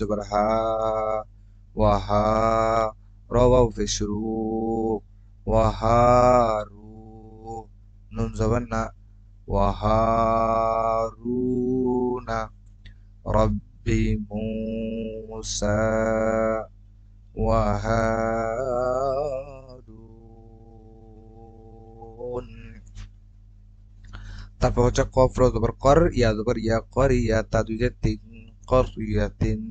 জবর হা ওয়াহা রওয়াও পেশ রু ওয়াহারু নুন জবর না ওয়াহারুনা রব্বি মুসা ওয়াহারুন তারপর হচ্ছে কফ র জবর কর ইয়া জবর ইয়া কর ইয়া তা দুই যে তিন কর ইয়া তিন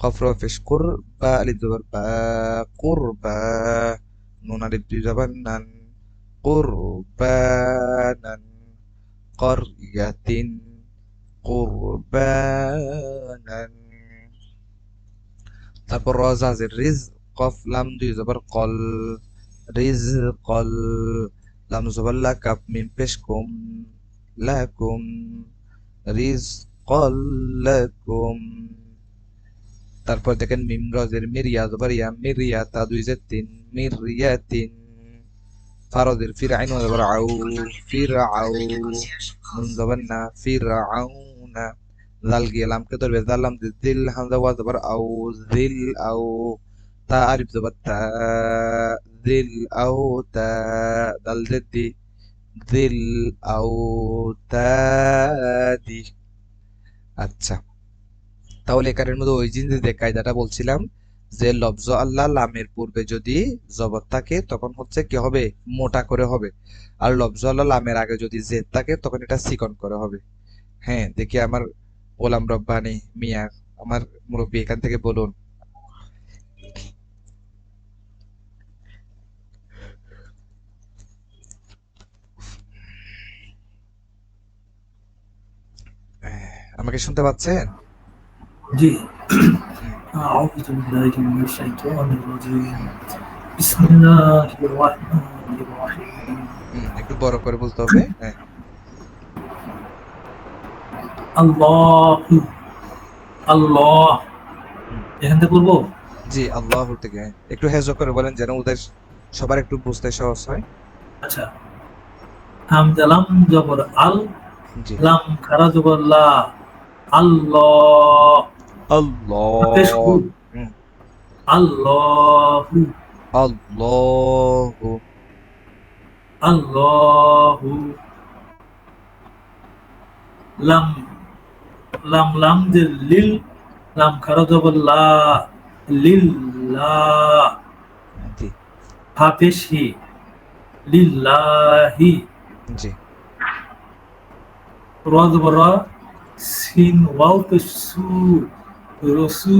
কফ র পেশ কুর বা আলিফ জবর বা কুরবা নুন আলিফ দুই জবর নান কুরবানান قرية قربانا তারপর রজাজের রিজ কফ লাম দুই জবর কল রিজ কল লাম জবর লা কাপ মিম পেশ কুম লাকুম রিজ কল লাকুম তারপর দেখেন মিম রজের মিরিয়া জবর ইয়া মিরিয়া তা দুই যে তিন মিরিয়া তিন ফারদের ফির আইন জবর আউ ফির আউ নুন জবর না ফির আউনা লাল গিয়ে লামকে ধরবে জালাম দিল হামজা ওয়া জবর আউ জিল আউ তা আরিফ জবর তা জিল আউ তা দাল জেদি জিল আউ তাদি আচ্ছা। তাহলে এখানের মধ্যে ওই জিনিস যে কায়দাটা বলছিলাম, যে লফজ আল্লাহ লামের পূর্বে যদি জবর থাকে, তখন হচ্ছে কি হবে? মোটা করে হবে। আর লফজ আল্লাহ লামের আগে যদি জেদ থাকে, তখন এটা চিকন করে হবে। হ্যাঁ দেখি আমার ওলাম রব্বানি মিয়া, আমার মুরব্বী এখান থেকে বলুন। আমাকে শুনতে পাচ্ছেন জি أعوذ بالله من الشيطان الرجيم بسم الله الرحمن الرحيم হুম, একটু বড় করে বলতে হবে হ্যাঁ আল্লাহ আল্লাহ এখান থেকে বলবো জি আল্লাহ থেকে হ্যাঁ। একটু হেজ করে বলেন যেন ওদের সবার একটু বুঝতে সহজ হয় আচ্ছা হামজালাম জবর আল জি লাম খারা জবর লা আল্লাহ। আল্লাহ। আল্লাহু। আল্লাহ। আল্লাহু। লাম লাম লাম যে লিল লাম খারা জবর লা লিল্লাহ হাফেশি লিল্লাহি। জি। রজ বড় সিন ওয়াও পেশু রসু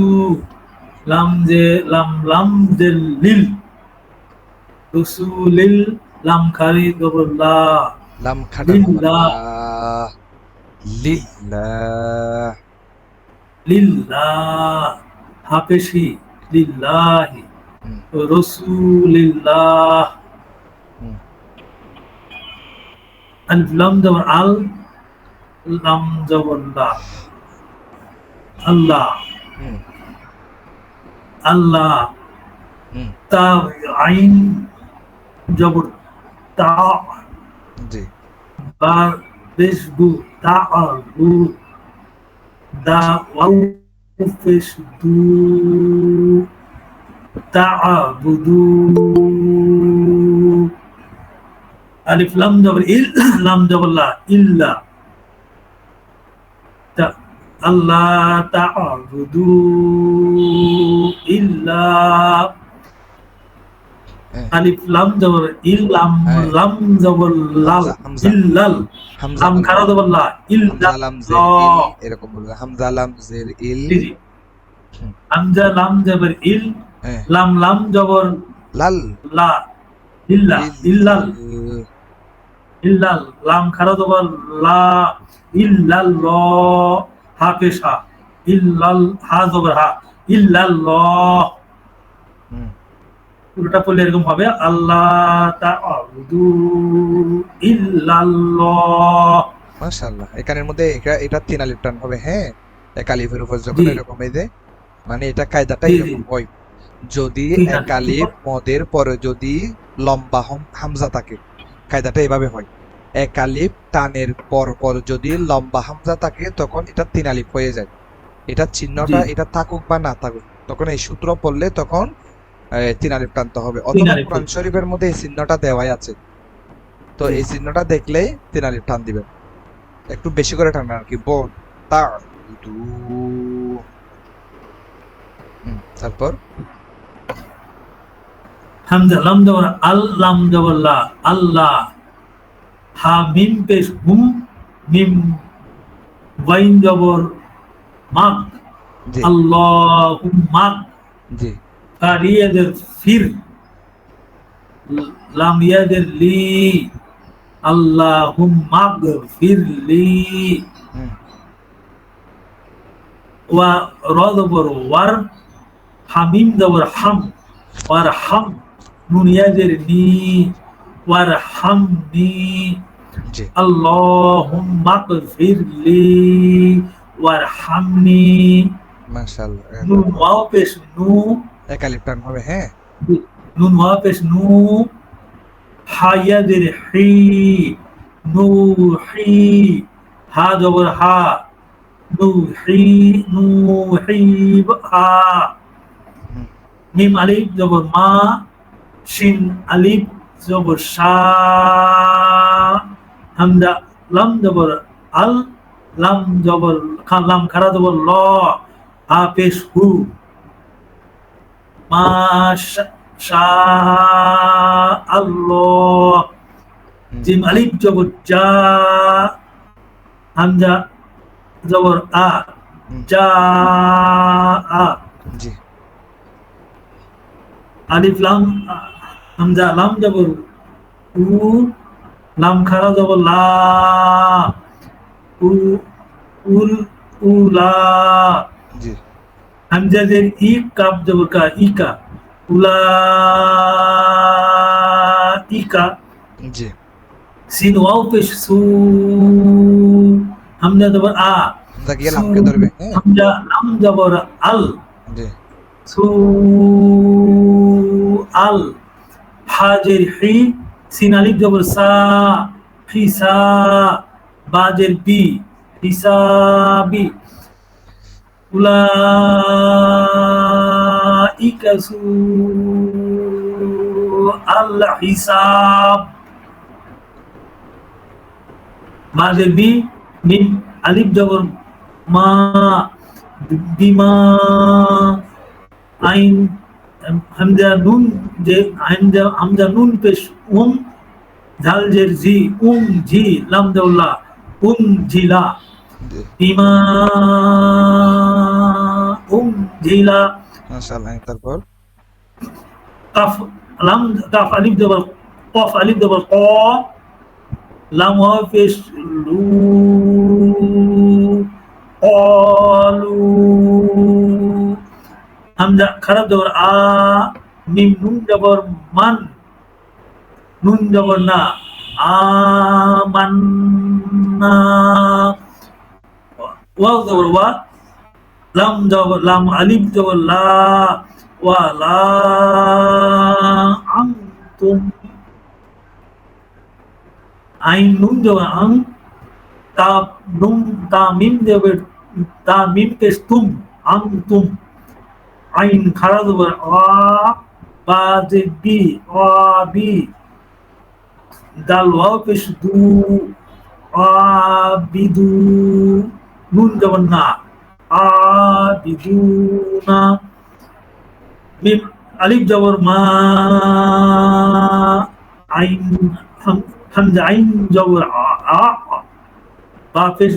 লাম যে লাম লাম যে লিল। রসুলিল লাম খারি গবল্লা। লাম খাটা লিল্লাহ। লিল্লাহ লিল্লাহ হাফেশি লিল্লাহি। রসুলিল্লাহ। আলিফ লাম জবর আল। লাম জবর লা আল্লাহ। আল্লাহ। তা আইন জবর তা। জি। বা বেশ গু তা গু দা। ওয়াও পেশ দু। আলিফ লাম জবর ইল লাম জবর লা ইল্লা। আল্লাহ তা'বুদু ইল্লা হ্যাঁ। আলিফ লাম জবর ইল লাম হ্যাঁ। লাম জবর লাল। ইল্লাল। হামজা খারা জবর লা? ইল্লা লাম এরকম বলবেন হামজা লাম জের ইল। হামজা লাম জবর ইল। হ্যাঁ। লাম লাম জবর লাল। লা। ইল্লা ইল্লাল। ইল্লাল। লাম খারা জবর লা? ইল্লাল হা পেশা ইল্লাল হা জবর হা ইল্লাল্লাহ। পুরোটা পড়লে এরকম হবে আল্লাহ ইল্লাল্লাহ। মাশাআল্লাহ। এখানের মধ্যে এটা এটা তিন আলিফ টান হবে হ্যাঁ? এক আলিফের উপর যখন এরকম এই যে মানে এটা কায়দাটা জি, জি। এরকম হয় যদি এক আলিফ মদের পরে যদি লম্বা হম- হামজা থাকে কায়দাটা এভাবে হয়। এক আলিফ টানের পর পর যদি লম্বা হামজা থাকে তখন এটা তিন হয়ে যায়। এটা চিহ্নটা এটা থাকুক বা না থাকুক তখন এই সূত্র পড়লে তখন তিন টানতে হবে। অথবা কোরআন শরীফের মধ্যে এই চিহ্নটা দেওয়াই আছে। তো এই চিহ্নটা দেখলেই তিন টান দিবেন। একটু বেশি করে টানবেন আর কি বোন তা দু তারপর? হামজা লাম জবর আল লাম জবর আল্লাহ। হা মিম পেশ হুম মিম ওয়াইন জবর মাক। জি। আল্লাহুম মাক জি। কারিয়াদের ফির। লাম ইয়াদের লি। আল্লাহুম মাক ফির লি ওয়া র জবর ওয়ার হামিম জবর হাম। ওয়ার হাম নুন ইয়াদের নি। আল্লাহুম্মা গফির লি ওয়ারহামনি। মাশাআল্লাহ নুন ওয়াও পেশ নু। এক আলিফ টান হবে হ্যাঁ। নুন ওয়াও পেশ নু। হায়াদের হি নু হি হা জবর হা। নু হি নু হি হা মিম আলিফ জবর মা শিন আলিফ জবর হামজা লাম জবর আল লাম জবর লাম খারা জবর ল হা পেশ হু। মা আল্লাহ জিম আলিফ জবর যা হামজা জবর আ যা আ। আলিফ লাম হামজা লাম জবর উ লাম খারা জবর লা উ উল উলা জি। হামজাদের ই কাপ জবর কা ইকা উলা ইকা জি। সিন ওয়াও পেশ সু হামজা জবর আ। হামজা গিয়ে লামকে ধরবে হ্যাঁ। হামজা লাম জবর আল। জি। সু আল। হাজের হি, সিন আলিফ জবর সা হিসা বাজের বি হিসাবি উলাইকা সু আল হিসাব। বাজের বি মিম আলিফ জবর মা বিমা আইন হামজা নুন যে হামজা হামজা নুন পেশ উম ঝাল জের জি উম জি লাম দেউল্লা উম জিলা জি বিমা উম জিলা মাশাআল্লাহ তারপর কাফ লাম কাফ আলিফ দেবর কফ আলিফ দেবর ক লাম ওয়া পেশ লু কলু হামজা খারাপ জবর, আ, মিম, নুন জবর, মান। নুন জবর না আমান্না ওয়াও জবর, ওয়া। লাম জবর, লাম আলিফ জবর, লা, ওয়া, লা, আনতুম। আইন নুন জবর, আং, তা নুন তা, মিম জবর, তা মিম পেশ তুম আনতুম। আইন খারা জবর আ, বা, যে, বি, আ, বি। দাল ওয়াও পেশ, দু, আ বিদু নুন জবর না? আ বিদু না। মিম, আলিফ জবর মা, আইন, হাম, হামজা, আইন জবর আ বা পেশ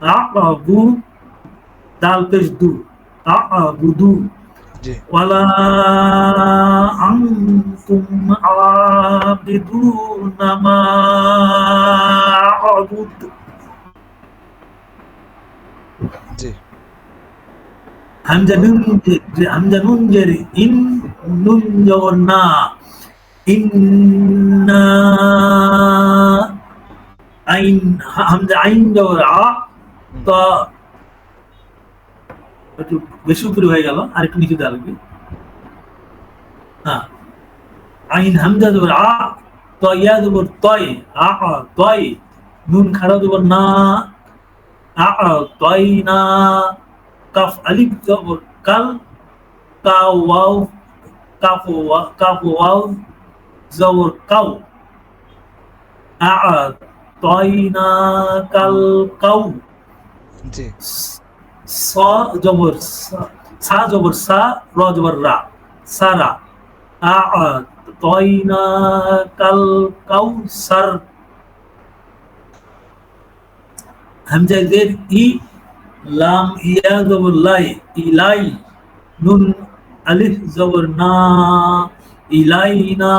আ আ বু দাল পেশ, দু। আবুদু ওয়ালা আনতুম আবিদুনা মা আবুদু। জি। হামজা নুন হামজা নুন জের ইন নুন জবর না। আইন হামজা আইন জবর একটু বেশি উপরে হয়ে গেল আর একটু নিচে দেওয়া হ্যাঁ। আইন হামজা জবর আ জবর তয় আ আ, তয় নুন খারা জবর না আ'তাইনা কাফ আলিফ জবর কাল কাউ ওয়াও কাফ ওয়া কাফ ওয়াও জবর কাউ আ'তাইনা কাল কাউ জি। স জবর, সা- জবর, সা, র রা। সারা। আ'তাইনা কাল কাউসার। হামজা জের ই, লাম, ইয়া জবর, লাই, ইলাই, নুন, আলিফ জবর, না, ইলাইনা।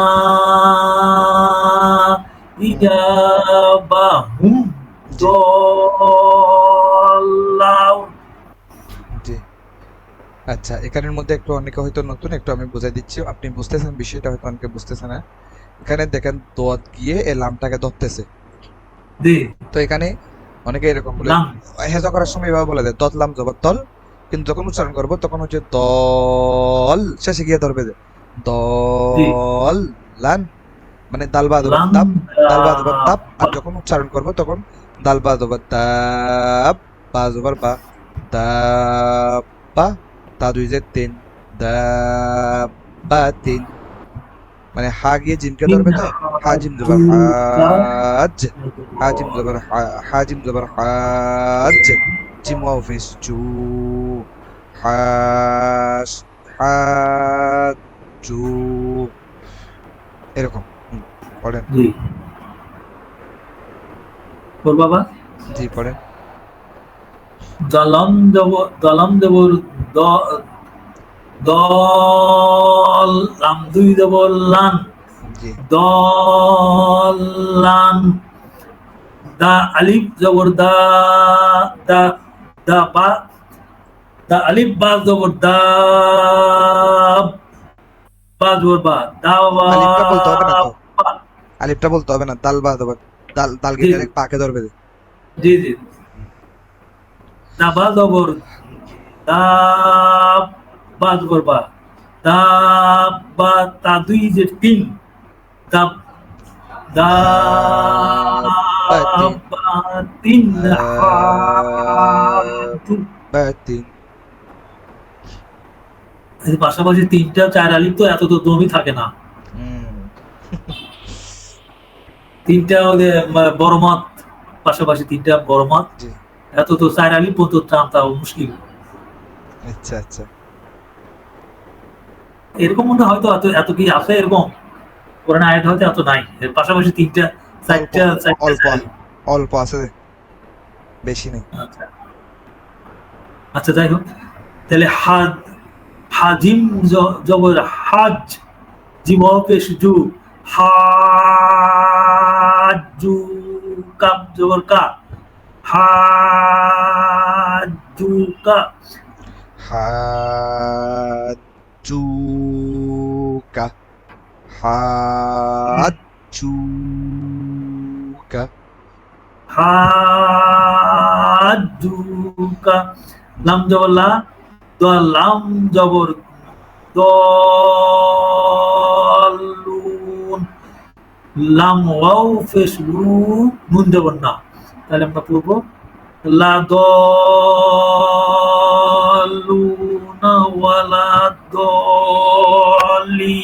ইজাবাহুম দল্লাউ আচ্ছা এখানের মধ্যে একটু অনেকে হয়তো নতুন একটু আমি বুঝাই দিচ্ছি। আপনি বুঝতেছেন বিষয়টা হয়তো অনেকে বুঝতেছে না। এখানে দেখেন দোয়াত গিয়ে এই লামটাকে ধরতেছে। তো এখানে অনেকে এরকম বলে লাম। হেজা করার সময় এভাবে বলে দেয় ততলাম জবর তল কিন্তু যখন উচ্চারণ করব তখন হচ্ছে দল শেষে গিয়ে ধরবে যে দল লান মানে দাল বা লাম দাব দাল বা জবর তাপ। আর যখন উচ্চারণ করব তখন দাল বা জবর তাপ বা জবর বা দাপ বা তাদু তিন দাবা মানে হা গিয়ে জিমকে ধরবে তো? হাজিম জবর হাজ। হাজিম জবর হাজিম জবর হাজ। জিম অফিস জু হাস জু। এরকম। পড়েন। জি। বাবা? জি পড়েন। দলম দেব দলম দেব দ দল লাম দুই দেব লান দলান দা আলিফ জবর দা দা দা বা দা আলিফ বা জবর দা বা জবর বা দা বা আলিফটা বলতে হবে না দাল বা দেবো দাল দাল গিয়ে ডাইরেক্ট পাকে ধরবে। জি জি। দা বা জবর দা বা জবর বা দা বা তা দুই যে তিন দা দা বা তিন। বা তিন দা- হাতু। বাতিন এই পাশাপাশি তিনটা চার আলিফ তো এত তো দমই থাকে না হুম, তিনটা ওদের বড় মত পাশাপাশি তিনটা বড় মত এত তো চার আলিফ পর্যন্ত টানতাও মুশকিল আচ্ছা আচ্ছা। এরকম মনে হয়তো এত এত কি আছে এরকম? কোরআন আয়াত হয়তো এত নাই। পাশাপাশি তিনটা চারটা অল্প অল্প আছে। বেশি নেই। আচ্ছা। আচ্ছা যাই হোক। তাহলে হাজ হাজিম জবর হাজ জিম পেশ জু হাজু কাপ জবর কা। হাজু কা হাজুকা হাজুকা হাজুকা লাম জবর লা দ লাম জবর দলুন লাম ওয়াও ফেস লু নুন জবর না। তাহলে আমরা পড়ব লা দলুনা ওয়ালা দলি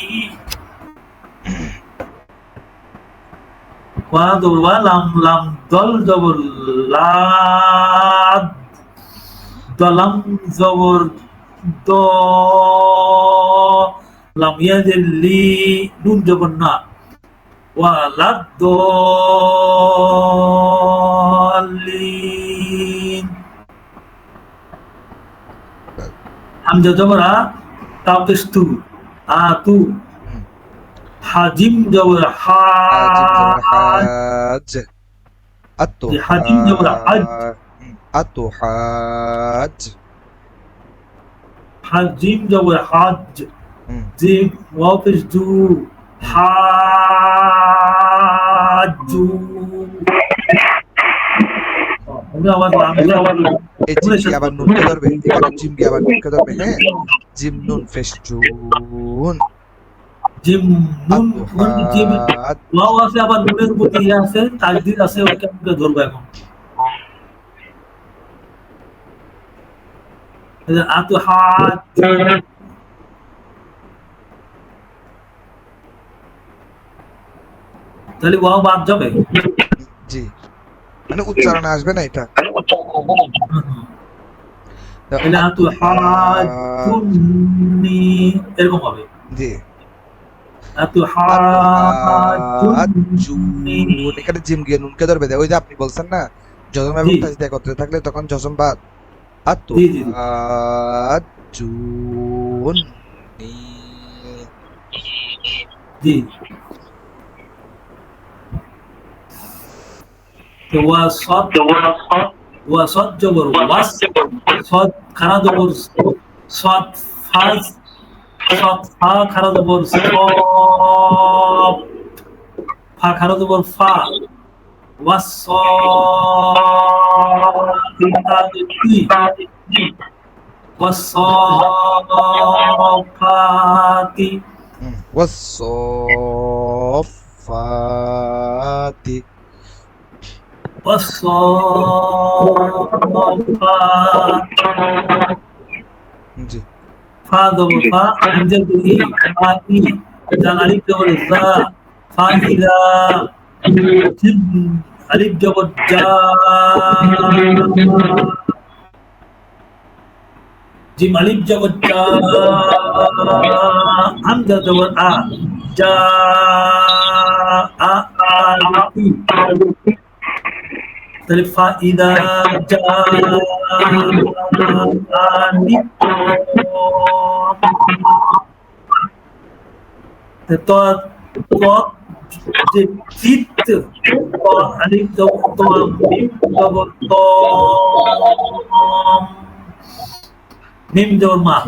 ওয়া জবর ওয়া লাম লাম দল জবর লাদ দলাম জবর দ লাম ইয়াদের লি নুন জবর না ওয়ালাদ দলিন হামজা জবর আ তাপেস তু আ তু হুম। হাজিম জবর হা হাজ আতু হাজিম জবর হাজ। আতু হাজ হাজিম জবর হাজ হুম, জিম ওয়াফিস জু হাজু আমরা আবার আমরা আবার এই জিমকে আবার নুনকে ধরবে এখানে জিমকে আবার নুনকে ধরবে হ্যাঁ জিম নুন ফেস জুন জিম নুন আতু নুন জিম হাজ ওয়াও আছে আবার নুনের উপর ইয়ে আছে তাকদির আছে ওকে আমাকে ধরবো এখন আতু হাজ তাহলে ওয়াও বাদ যাবে জি মানে উচ্চারণে আসবে না এটা? এরকম হবে। জি। জুন এখানে জিম গিয়ে নুনকে ধরবে। ওই যে আপনি বলছেন না জজম এবং। একত্রে থাকলে তখন জজম বাদ। আতু জি, জি, জি। জুন জি তো ওয়া সদ ওয়া সদ জবর, ওয়াস সদ খারা জবর সদ ফাজ সদ ফা খারা জবর সব ফা খারা জবর ফা ওয়াস সদি ওয়াস جی فا ضم فا انجل بني فاقي ذلك والزا فاقدا جب الف جب جا جيم الف جب جا همزه دور ا جا ا ا দেবো জা হামজা দেবো আ জা আ আলিফ তাহলে ফা ইদা জা আলিফ তো তো যে চিত তো আলিফ তো তো তো তো মিম জবর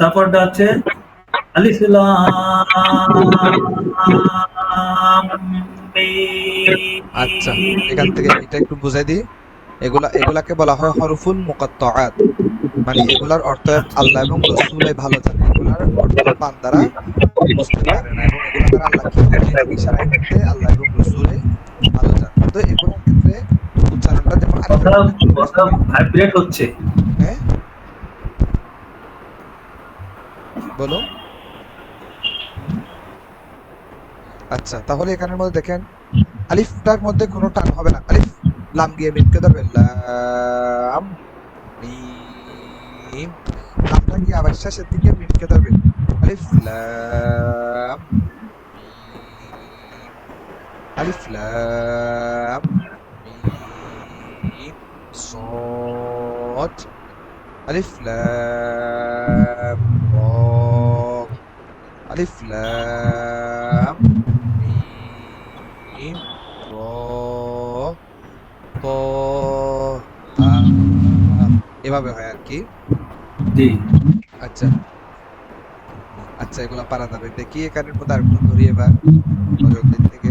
তারপরটা মিম। আচ্ছা এখান থেকে এটা একটু বুঝাই দিই। এগুলা এগুলাকে বলা হয় হরফুল মুকাত্তাআত। মানে এগুলার অর্থ আল্লাহ এবং রাসূলে ভালো জানে। এগুলার অর্থ বান্দারা বুঝতে পারে না এবং এগুলো আল্লাহ কি বোঝায় ইশারায় ক্ষেত্রে আল্লাহ এবং ভালো জানে। তো এগুলোর ক্ষেত্রে উচ্চারণটা যেমন ভাইব্রেট হচ্ছে হ্যাঁ বলো আচ্ছা তাহলে এখানের মধ্যে দেখেন আলিফটার মধ্যে কোনো টান হবে না আলিফ লাম গিয়ে মিমকে ধরবে লাম মিম লামটা গিয়ে আবার শেষের দিকে মিমকে ধরবে আলিফ লাম মিম আলিফ লাম মিম صاد ألف لام را আলিফ লাম মিম র ত এভাবে হয় আর কি? আচ্ছা। আচ্ছা এগুলো পারা যাবে। দেখি এখানের মধ্যে আর একটু ধরি এবার নজরদের থেকে।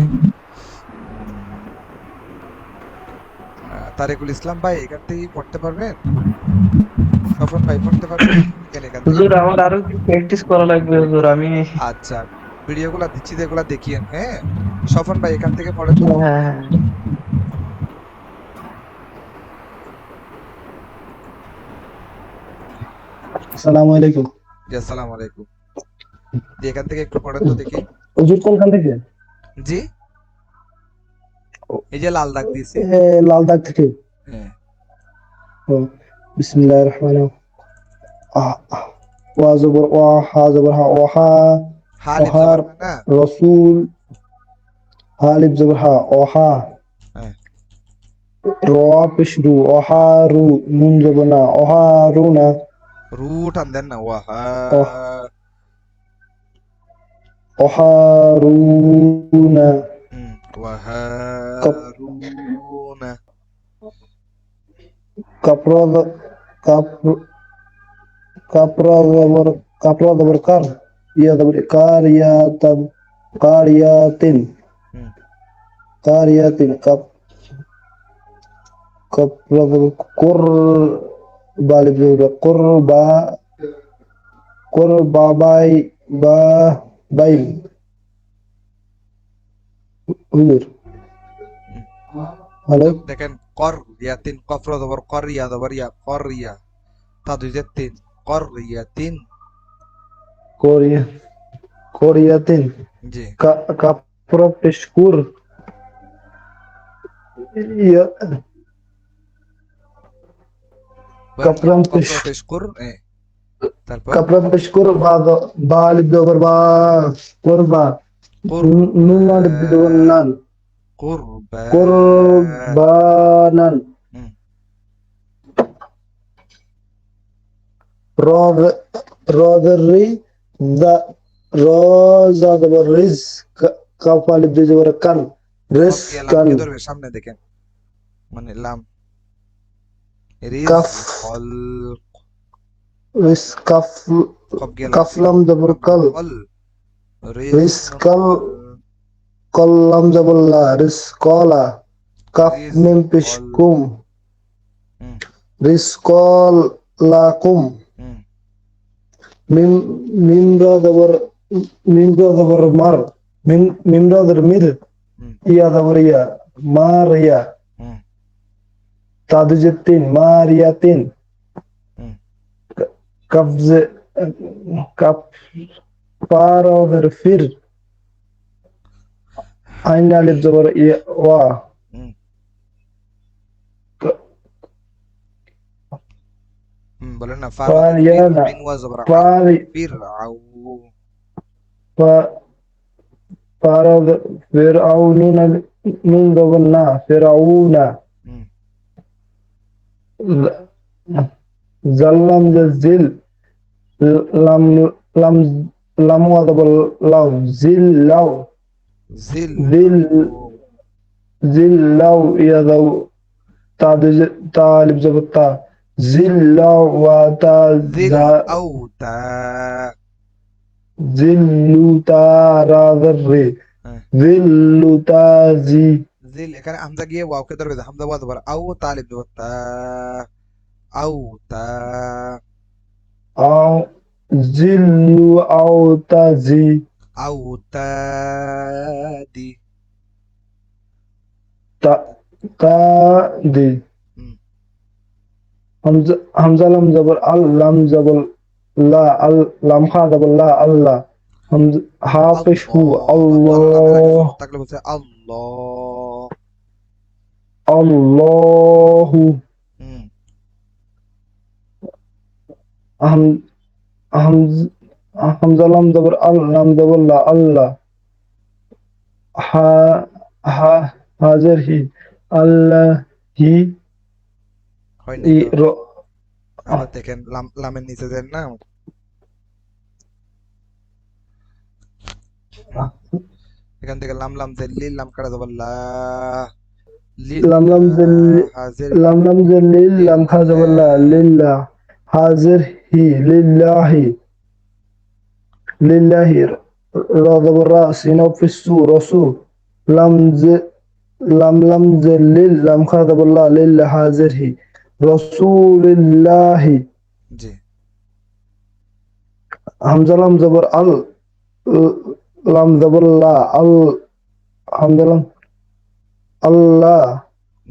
তারেকুল ইসলাম ভাই এখান থেকে পড়তে পারবেন? স্বপন ভাই পড়তে পারবেন এখানে এখান থেকে? হুজুর আমার আরও প্র্যাকটিস করা লাগবে হুজুর আমি আচ্ছা ভিডিওগুলো দিচ্ছি যেগুলো দেখিয়েন হ্যাঁ? স্বপন ভাই এখান থেকে পড়ে তো হ্যাঁ হ্যাঁ। আসসালামু আলাইকুম। জি আসসালামু আলাইকুম। জি এখান থেকে একটু পড়েন তো দেখি। হুজুর কোনখান থেকে? জি? এই যে লাল দাগ দিয়েছে। এ, লাল দাগ থেকে? হ্যাঁ। ও বিসমিল্লাহির রহমানির আহ আহ। ওয়া জবর ওয়া হা জবর হা ওহা হা লিপ ওহার জবর না রসুল হা লিপ জবর হা ওহা হ্যাঁ। র পেশ রু ওহা রু নুন জবর না ওহা রু না Capra Capra Capra de Bercar Ia de Bercar Ia tan Karya tin. Hmm. Karya tin kap Capra de Kur Bali Kur Ba Kur Ba Bai Ba Bai Halo? কর ইয়া তিন কফর জবর কর ইয়া জবর ইয়া কর ইয়া তা দুই যে তিন। কর ইয়া তিন। কোরিয়া কোরিয়াতিন জি Ka- Kapro Peshkur. Ya, Kaplan peş- পেশকুর Kurban. Kurbanan. Rodri da roza da riz risk kafal bridge over kan kan इधर सामने देखें kaf kaf kaf lam da kal riz kal কল্লাম জাবল্লা রিসকলা কাফ মিম পিশকুম। রিসকল লাকুম মিম মিমরা জবর মিমরা জবর মার মিম মিমরা জবর মির ইয়া জবর ইয়া মারিয়া হুম। তাদুজতিন মারিয়াতিন হুম। কফজ কফ পারা জবর ফির। عندنا للضرورة و. بلنا فعل. عين وزبرا فعلي... فرعون. فرعون من قبلنا؟ فرعون. ظلم ذل لم لم لم وضب لو ذل لو zillau ya zau ta talib zabatta zillau wa ta zillau ta zillu ta razarre zillu ta zi জিল এখানে হামজা গিয়ে ওয়াওকে ধরবে হামজা ওয়া ধরবে আও তালিব দেব তা আও তা আও জিল্লু আও তা জি আউতাদি তাদি হামজা হামজা লাম জবর আল লাম জবর লা আল লাম খা জবর লা আল্লাহ হামজা হা পেশ হু আল্লাহ তাকলে বলছে আল্লাহ আল্লাহু হামজা জবর আল্লাহ। হা হা হি আল্লাহ হি। দেখেন লামের নিচে না এখান থেকে লাম লাম জেল লিল লাম কাটা লা লাম লাম জেল লাম লাম জেল লিল লাম খা জবর লিল্লাহ হাজির হি লিল্লাহি। لله رضب الرأس ينوب السور رسول لم ز لم لم ذليل لم خذ ولا لله حاضر هي رسول الله জি حمزة لم زبر ال لم زبر لا ال حمزة لم الله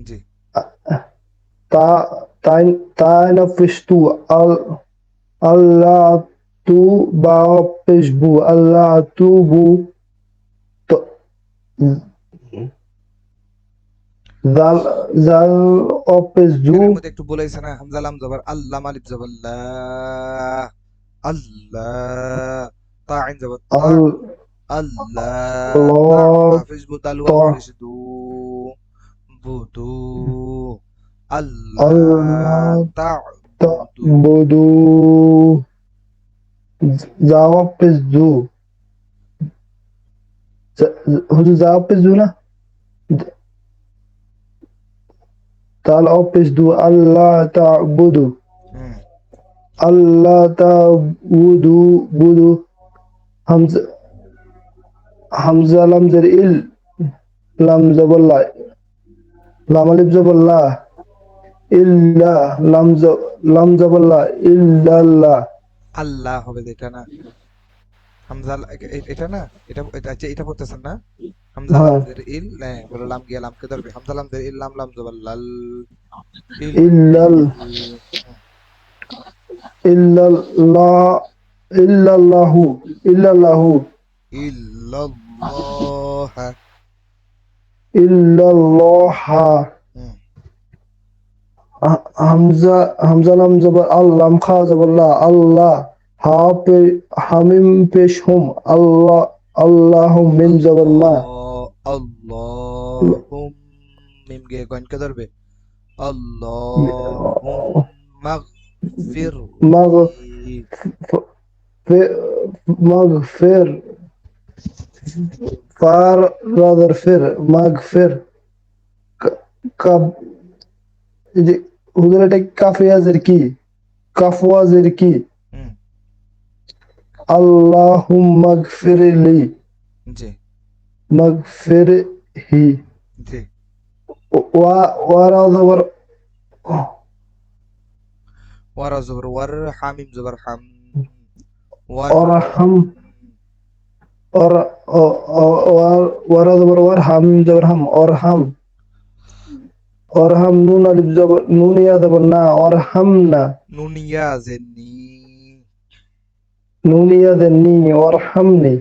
জি ta ta ta nafishtu al Allah tu ba peshbu Allah tu bu to zal zal opesju এর মধ্যে একটু বলেছে না হামজা লাম জবর আল্লাহ মালিব জবর লা আল্লাহ তা আইন জবর তা al আল্লাহ Allah হাফিজ বুদাল তা- হাফিজ দু বুদু আল্লাহ Allah তা opesju হুজুর যা অফিস না তাল অফিস দু আল্লাহ তা'বুদু হুম আল্লাহ তা'বুদু বুদু হামজা হামজা লাম ইল লাম জবল্লা লাম আলিফ জবল্লা ইল্লা লাম লাম জবল্লা ইল্লাল্লাহ আল্লাহ হবে এটা না। হামজা লা- এ- এ- এটা না? এটা আচ্ছা, এটা পড়তেছেন না? হামজা হ্যাঁ। ইল হ্যাঁ বলে লাম গিয়ে লামকে ধরবে। হামজা লামজের ইল লাম লাম জবর ইল্লাল। ইল্লাল্লাহ ইল্লাল্লাহু। ইল্লাল্লাহু। ইল্লাল্লাহ। ইল্লাল্লাহা হামজা হামজা লাম জবর আল্লাম খা আল্লাহ। হামিম পেশ হুম আল্লাহ আল্লাহু মিম জবল্লা আল্লাহুম মিম গিয়ে গনকে ধরবে? আল্লাহুম মাগফির। মাগফির। ফার রাদার ফির মাগফির। কাব হুজুর এটা কাফিয়াজের কি? কাফওয়াজের কি? আল্লাহুম্মা গফিরলি। জি। মাগফিরহি। জি। ওয়া ওয়ারা জবর ওয়ারা জবর ওয়ার হামিম জবর হাম ওয়ার অরহাম অর ও- ও- ওয়ার- জবর ওয়ার হাম জবর হাম। অরহাম অরহাম নুন আলিফ জবর নুন ইয়া জবর না অরহাম না। নুনিয়া জেনি নুন ইয়া দেন নি অরহামনি